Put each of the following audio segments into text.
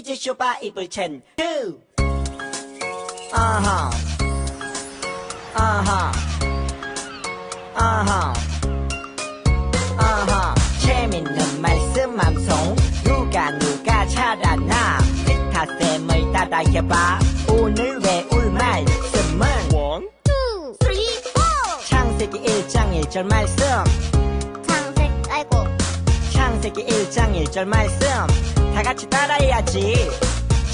이제 쇼바 입을 첸 두. 아하. 아하. 아하. 아하. 재밌는 말씀 함송. 누가 누가 잘하나. 기타 쌤을 따라해봐. 오늘 외울 말씀은 One, two, three, four. 창세기 1장 1절 말씀. 창색, 아이고. 창세기 1장 1절 말씀. 다 같이 따라해야지.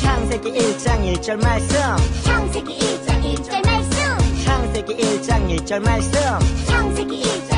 창세기 1장 1절 말씀. 창세기 1장 1절 말씀. 창세기 1장 1절 말씀. 창세기 1장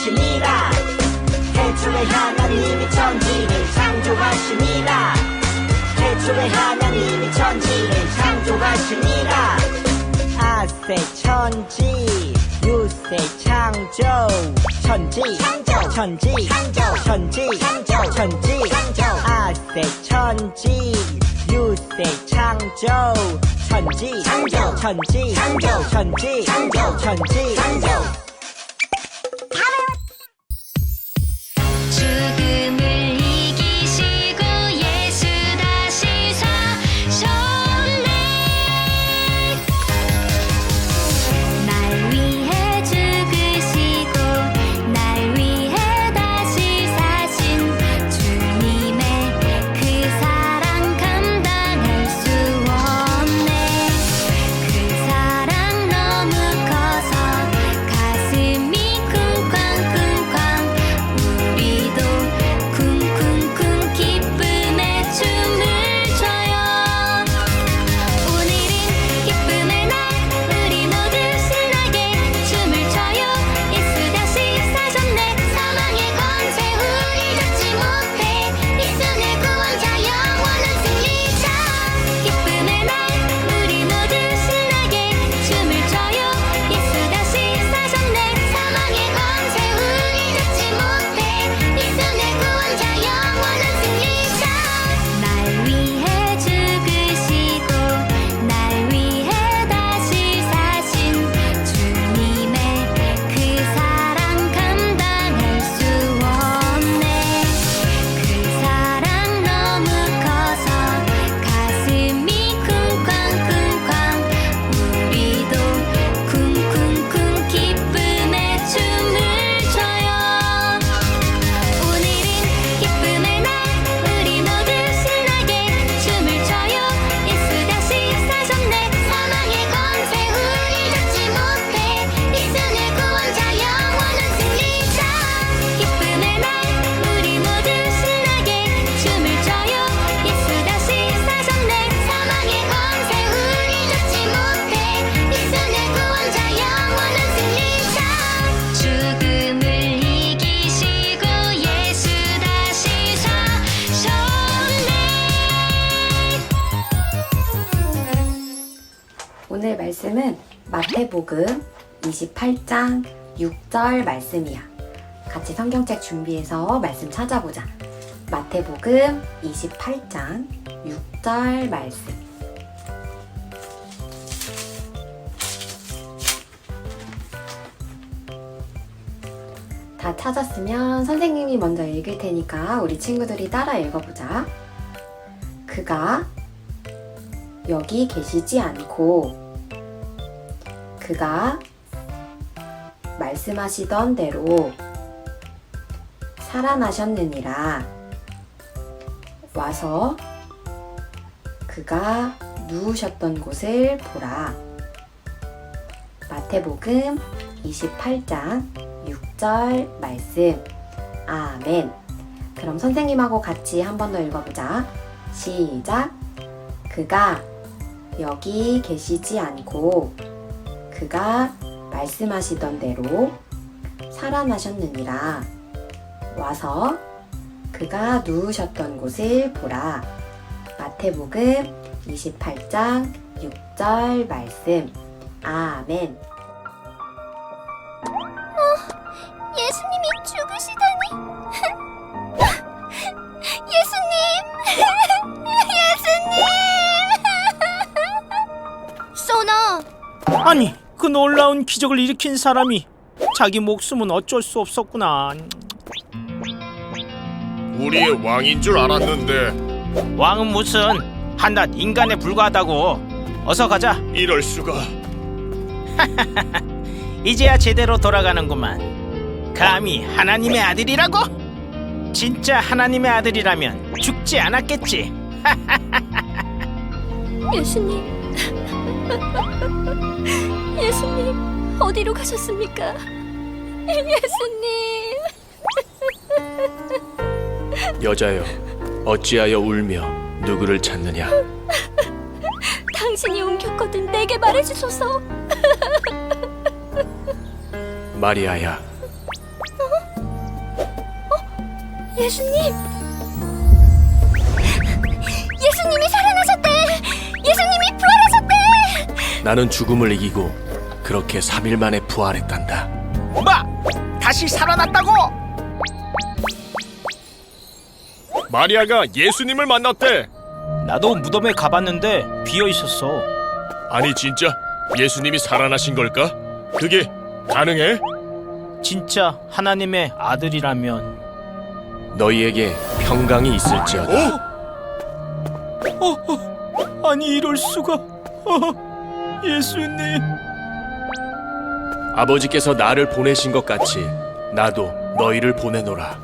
창조하시니라 태초에 하나님이 천지를 창조하시니라 태초에 하나님이 천지를 창조하시니라 아세 천지 유세 창조 천지 창조. 천지 창조. 천지 창조. 천지 창조. 아세 천지 유세 창조 천지 창조. 천지 창조. 천지 창조. 천지 창조. 마태복음 28장 6절 말씀이야. 같이 성경책 준비해서 말씀 찾아보자. 마태복음 28장 6절 말씀. 다 찾았으면 선생님이 먼저 읽을 테니까 우리 친구들이 따라 읽어보자. 그가 여기 계시지 않고 그가 말씀하시던 대로 살아나셨느니라. 와서 그가 누우셨던 곳을 보라. 마태복음 28장 6절 말씀. 아멘. 그럼 선생님하고 같이 한 번 더 읽어보자. 시작. 그가 여기 계시지 않고 그가 말씀하시던 대로 살아나셨느니라. 와서 그가 누우셨던 곳을 보라. 마태복음 28장 6절 말씀. 아멘. 예수님이 죽으시다니. 예수님! 예수님! 소나, 아니 그 놀라운 기적을 일으킨 사람이 자기 목숨은 어쩔 수 없었구나 우리의 왕인 줄 알았는데 왕은 무슨 한낱 인간에 불과하다고 어서 가자 이럴 수가. 이제야 제대로 돌아가는구만 감히 하나님의 아들이라고? 진짜 하나님의 아들이라면 죽지 않았겠지 예수님. 예수님, 어디로 가셨습니까? 예수님. 여자여, 어찌하여 울며 누구를 찾느냐? 당신이 옮겼거든 내게 말해주소서. 마리아야, 예수님. 예수님이 살아나셨대. 예수님이 부활하셨대. 나는 죽음을 이기고 그렇게 3일 만에 부활했단다. 뭐? 다시 살아났다고? 마리아가 예수님을 만났대. 나도 무덤에 가봤는데 비어 있었어 아니 진짜 예수님이 살아나신 걸까? 그게 가능해? 진짜 하나님의 아들이라면 너희에게 평강이 있을지어다. 아니 이럴 수가 어, 예수님 아버지께서 나를 보내신 것 같이 나도 너희를 보내노라.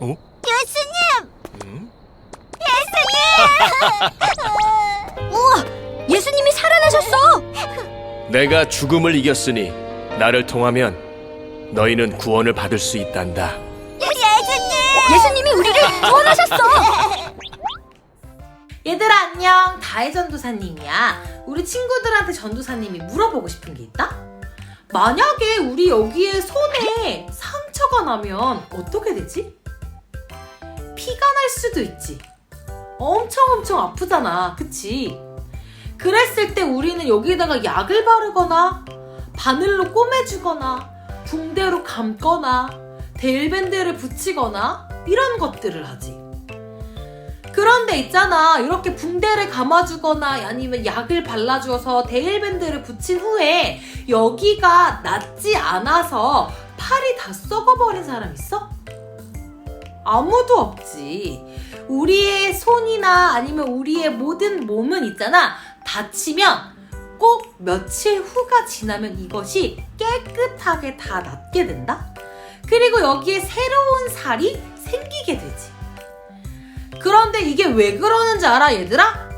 어? 예수님! 예수님이 살아나셨어. 내가 죽음을 이겼으니 나를 통하면 너희는 구원을 받을 수 있단다. 예수님! 예수님이 우리를 구원하셨어. 얘들아 안녕 다혜 전도사님이야 우리 친구들한테 전도사님이 물어보고 싶은 게 있다? 만약에 우리 여기에 손에 상처가 나면 어떻게 되지? 피가 날 수도 있지 엄청 엄청 아프잖아 그치? 그랬을 때 우리는 여기에다가 약을 바르거나 바늘로 꼬매주거나 붕대로 감거나 데일밴드를 붙이거나 이런 것들을 하지 그런데 있잖아 이렇게 붕대를 감아주거나 아니면 약을 발라줘서 데일밴드를 붙인 후에 여기가 낫지 않아서 팔이 다 썩어버린 사람 있어? 아무도 없지 우리의 손이나 아니면 우리의 모든 몸은 있잖아 다치면 꼭 며칠 후가 지나면 이것이 깨끗하게 다 낫게 된다? 그리고 여기에 새로운 살이 생기게 되지 그런데 이게 왜 그러는지 알아, 얘들아?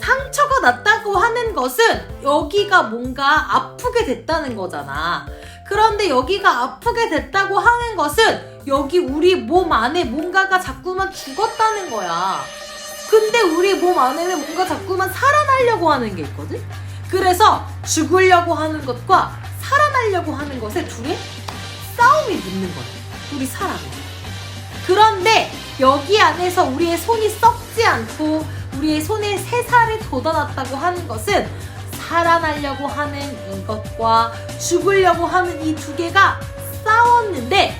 상처가 났다고 하는 것은 여기가 뭔가 아프게 됐다는 거잖아. 그런데 여기가 아프게 됐다고 하는 것은 여기 우리 몸 안에 뭔가가 자꾸만 죽었다는 거야. 근데 우리 몸 안에는 뭔가 자꾸만 살아나려고 하는 게 있거든? 그래서 죽으려고 하는 것과 살아나려고 하는 것에 둘의 싸움이 붙는 거야. 우리 사람이. 그런데 여기 안에서 우리의 손이 썩지 않고 우리의 손에 새 살이 돋아났다고 하는 것은 살아나려고 하는 이것과 죽으려고 하는 이 두 개가 싸웠는데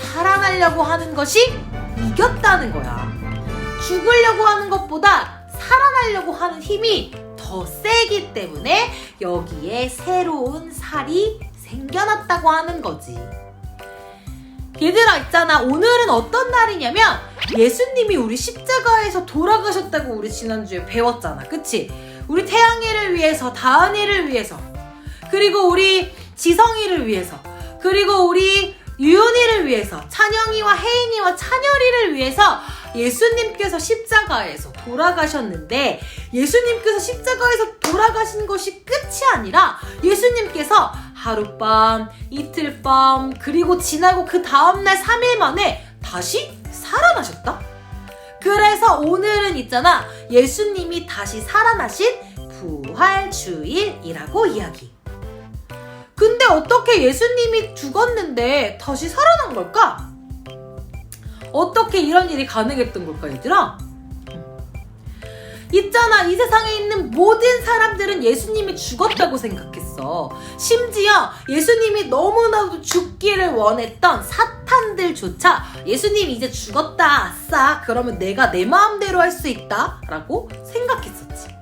살아나려고 하는 것이 이겼다는 거야. 죽으려고 하는 것보다 살아나려고 하는 힘이 더 세기 때문에 여기에 새로운 살이 생겨났다고 하는 거지. 얘들아 있잖아 오늘은 어떤 날이냐면 예수님이 우리 십자가에서 돌아가셨다고 우리 지난주에 배웠잖아 그치? 우리 태양이를 위해서 다은이를 위해서 그리고 우리 지성이를 위해서 그리고 우리 유은이를 위해서 찬영이와 혜인이와 찬열이를 위해서 예수님께서 십자가에서 돌아가셨는데 예수님께서 십자가에서 돌아가신 것이 끝이 아니라 예수님께서 하룻밤, 이틀밤, 그리고 지나고 그 다음날 3일 만에 다시 살아나셨다? 그래서 오늘은 있잖아 예수님이 다시 살아나신 부활주일이라고 이야기. 근데 어떻게 예수님이 죽었는데 다시 살아난 걸까? 어떻게 이런 일이 가능했던 걸까, 얘들아? 있잖아, 이 세상에 있는 모든 사람들은 예수님이 죽었다고 생각했어. 심지어 예수님이 너무나도 죽기를 원했던 사탄들조차 예수님이 이제 죽었다, 아싸, 그러면 내가 내 마음대로 할 수 있다, 라고 생각했었지.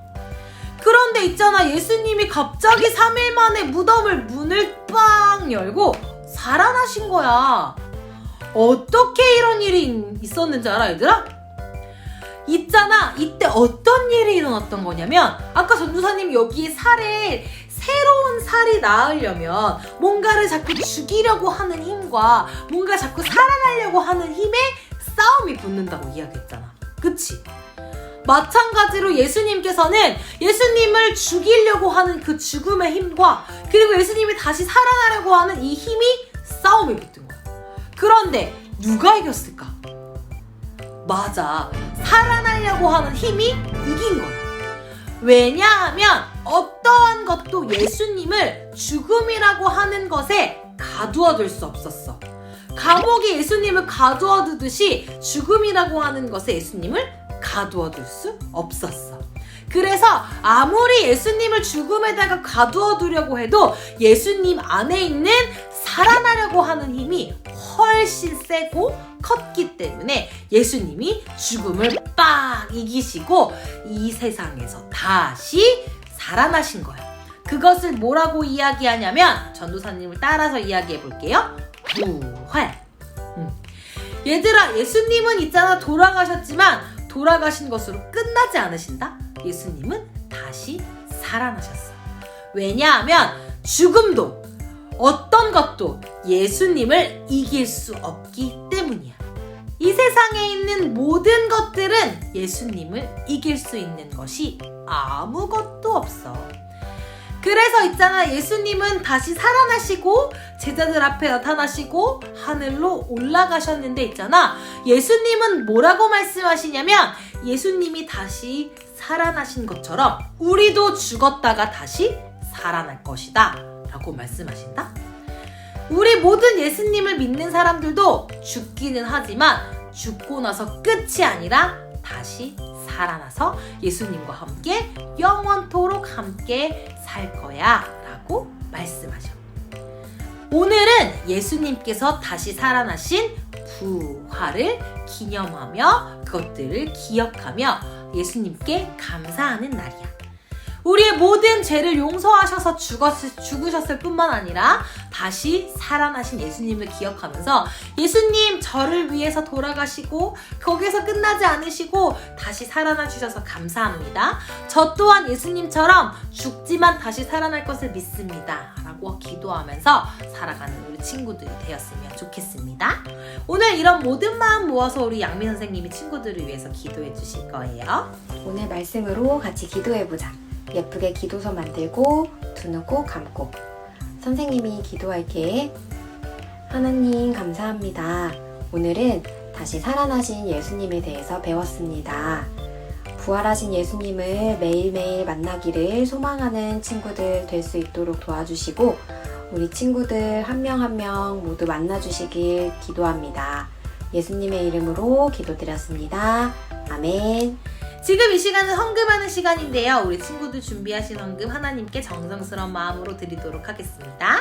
그런데 있잖아, 예수님이 갑자기 3일 만에 무덤을 문을 빵 열고 살아나신 거야. 어떻게 이런 일이 있었는지 알아, 얘들아? 있잖아, 이때 어떤 일이 일어났던 거냐면, 아까 전도사님 여기 살에 새로운 살이 낳으려면 뭔가를 자꾸 죽이려고 하는 힘과 뭔가 자꾸 살아나려고 하는 힘의 싸움이 붙는다고 이야기했잖아. 그치? 마찬가지로 예수님께서는 예수님을 죽이려고 하는 그 죽음의 힘과 그리고 예수님이 다시 살아나려고 하는 이 힘이 싸움이 거야. 그런데 누가 이겼을까? 맞아. 살아나려고 하는 힘이 이긴 거야. 왜냐하면 어떠한 것도 예수님을 죽음이라고 하는 것에 가두어둘 수 없었어. 감옥이 예수님을 가두어두듯이 죽음이라고 하는 것에 예수님을 가두어둘 수 없었어. 그래서 아무리 예수님을 죽음에다가 가두어두려고 해도 예수님 안에 있는 살아나려고 하는 힘이 훨씬 세고 컸기 때문에 예수님이 죽음을 빡 이기시고 이 세상에서 다시 살아나신 거예요. 그것을 뭐라고 이야기하냐면 전도사님을 따라서 이야기해 볼게요. 부활. 음. 얘들아, 예수님은 있잖아 돌아가셨지만 돌아가신 것으로 끝나지 않으신다. 예수님은 다시 살아나셨어. 왜냐하면 죽음도 어떤 것도 예수님을 이길 수 없기 때문이야. 이 세상에 있는 모든 것들은 예수님을 이길 수 있는 것이 아무것도 없어. 그래서 있잖아 예수님은 다시 살아나시고 제자들 앞에 나타나시고 하늘로 올라가셨는데 있잖아 예수님은 뭐라고 말씀하시냐면 예수님이 다시 살아나신 것처럼 우리도 죽었다가 다시 살아날 것이다 라고 말씀하신다 우리 모든 예수님을 믿는 사람들도 죽기는 하지만 죽고 나서 끝이 아니라 다시 살아나서 예수님과 함께 영원토록 함께 살 거야 라고 말씀하셔. 오늘은 예수님께서 다시 살아나신 부활을 기념하며 그것들을 기억하며 예수님께 감사하는 날이야. 우리의 모든 죄를 용서하셔서 죽었을, 죽으셨을 뿐만 아니라 다시 살아나신 예수님을 기억하면서 예수님 저를 위해서 돌아가시고 거기서 끝나지 않으시고 다시 살아나 주셔서 감사합니다. 저 또한 예수님처럼 죽지만 다시 살아날 것을 믿습니다. 라고 기도하면서 살아가는 우리 친구들이 되었으면 좋겠습니다. 오늘 이런 모든 마음 모아서 우리 양미 선생님이 친구들을 위해서 기도해 주실 거예요. 오늘 말씀으로 같이 기도해보자. 예쁘게 기도서 만들고 두눈꼭 감고 선생님이 기도할게. 하나님 감사합니다. 오늘은 다시 살아나신 예수님에 대해서 배웠습니다. 부활하신 예수님을 매일매일 만나기를 소망하는 친구들 될 수 있도록 도와주시고 우리 친구들 한 명 한 명 모두 만나주시길 기도합니다. 예수님의 이름으로 기도드렸습니다. 아멘. 지금 이 시간은 헌금하는 시간인데요. 우리 친구들 준비하신 헌금 하나님께 정성스러운 마음으로 드리도록 하겠습니다.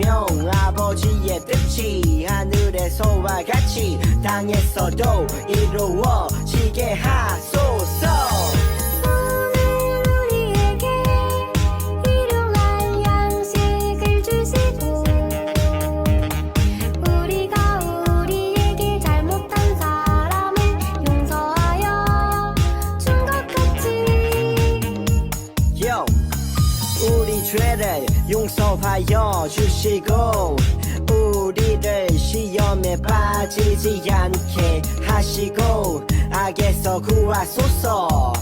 하시며 아버지의 뜻이 하늘에서와 같이 땅에서도 이루어지게 하소 빠지지 않게 하시고 악에서 구하소서.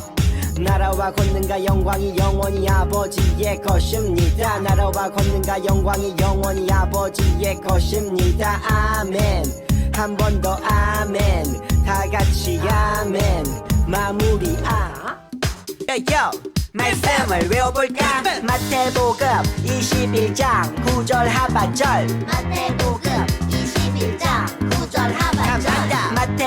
나라와 권능과 영광이 영원히 아버지의 것입니다. 나라와 권능과 영광이 영원히 아버지의 것입니다. 아멘. 한 번 더 아멘. 다 같이 아멘. 마무리 아요 말씀을 외워볼까? 마태복음 21장 9절 하반절. 마태복음 21장 9절 감사합니다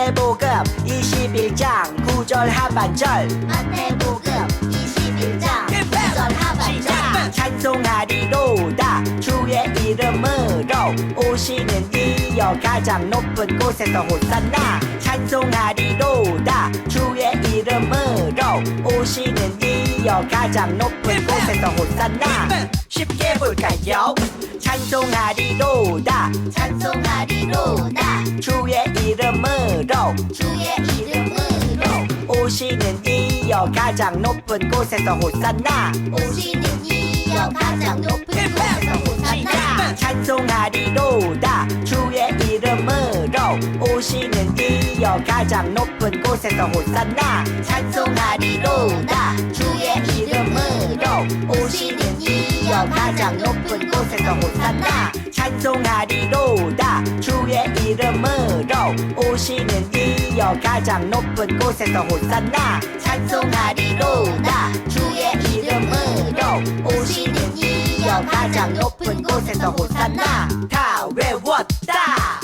마태복음 21장 9절 하반절. 마태복음 21장 9절 하반절. 찬송하리로다 주의 이름으로 오시는 이여 가장 높은 곳에서 호산나. 찬송하리로다 주의 이름으로 오시는 이여 가장 높은 곳에서 호산나 쉽게 볼까요? 찬송하리로다. 찬송하리로다. 주의 이름으로. 주의 이름으로. 오시는 이여 가장 높은 곳에서 호산나. 오시는 이여 가장 높은 곳에서 호산나. 찬송하리로다. 주의 이름으로. 오시는 이여 가장 높은 곳에서 호산나. 찬송하리로다. 주의 오시는 이여 가장 높은 곳에서 호산나 찬송하리로다. 주의 이름으로 오시는 이여 가장 높은 곳에서 호산나 찬송하리로다. 주의 이름으로 오시는 이여 가장 높은 곳에서 호산나 다 외웠다